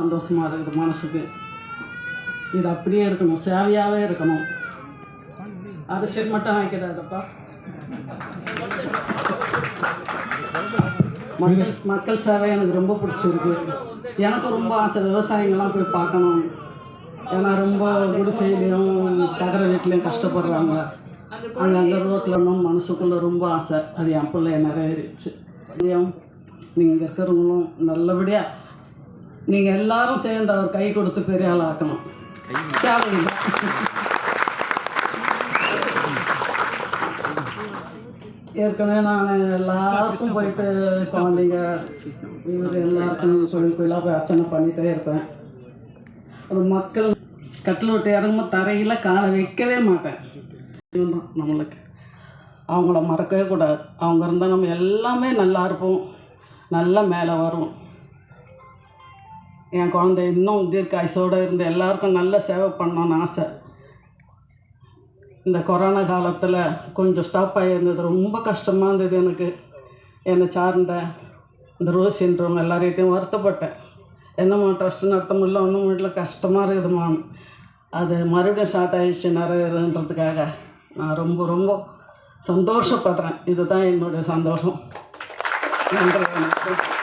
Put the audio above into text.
சந்தோஷமாக இருக்குது மனசுக்கு. இது அப்படியே இருக்கணும் சேவையாகவே இருக்கணும். அரசியல் மட்டும் வைக்கிறாதப்பா மக்கள் மக்கள் சேவை எனக்கு ரொம்ப பிடிச்சிருக்கு. எனக்கு ரொம்ப ஆசை விவசாயிங்கெல்லாம் போய் பார்க்கணும். ஏன்னா ரொம்ப குடிசையிலையும் தகர வீட்லேயும் கஷ்டப்படுறாங்க. அங்கங்கே ரோட்டில் மனசுக்குள்ளே ரொம்ப ஆசை. அது என் பிள்ளைய நிறைவேறிச்சு நீங்கள் இருக்கிறவங்களும் நல்லபடியாக நீங்கள் எல்லாரும் சேர்ந்து அவர் கை கொடுத்து பெரிய ஆள் ஆக்கணும். ஏற்கனவே நான் எல்லாருக்கும் போயிட்டு குழந்தைங்க இவர் எல்லாருக்கும் சொல்லி கோயிலாக போய் அர்ச்சனை பண்ணிகிட்டே இருப்பேன். ஒரு மக்கள் கட்டில் விட்டு இறங்கும்போது தரையில் காலை வைக்கவே மாட்டேன். நம்மளுக்கு. அவங்கள மறக்கவே கூடாது. அவங்க இருந்தால் நம்ம எல்லாமே நல்லா இருப்போம். நல்லா மேலே வரும். என் குழந்தை இன்னும் தீர்க்காயுசோடு இருந்து எல்லாருக்கும் நல்ல சேவை பண்ணணும்னு ஆசை. இந்த கொரோனா காலத்தில் கொஞ்சம் ஸ்டாப் ஆகியிருந்தது ரொம்ப கஷ்டமாக இருந்தது எனக்கு. என்னை சார்ந்த இந்த ரோசின்றவங்க எல்லார்கிட்டையும் வருத்தப்பட்டேன். என்னம்மா ட்ரஸ்ட் நடத்த முடியல ஒன்றும் முடியல கஷ்டமாக இருக்குதும்மா. அது மறுபடியும் ஸ்டார்ட் ஆகிடுச்சு நிறையன்றதுக்காக நான் ரொம்ப ரொம்ப சந்தோஷப்படுறேன். இதுதான் என்னுடைய சந்தோஷம். நன்றி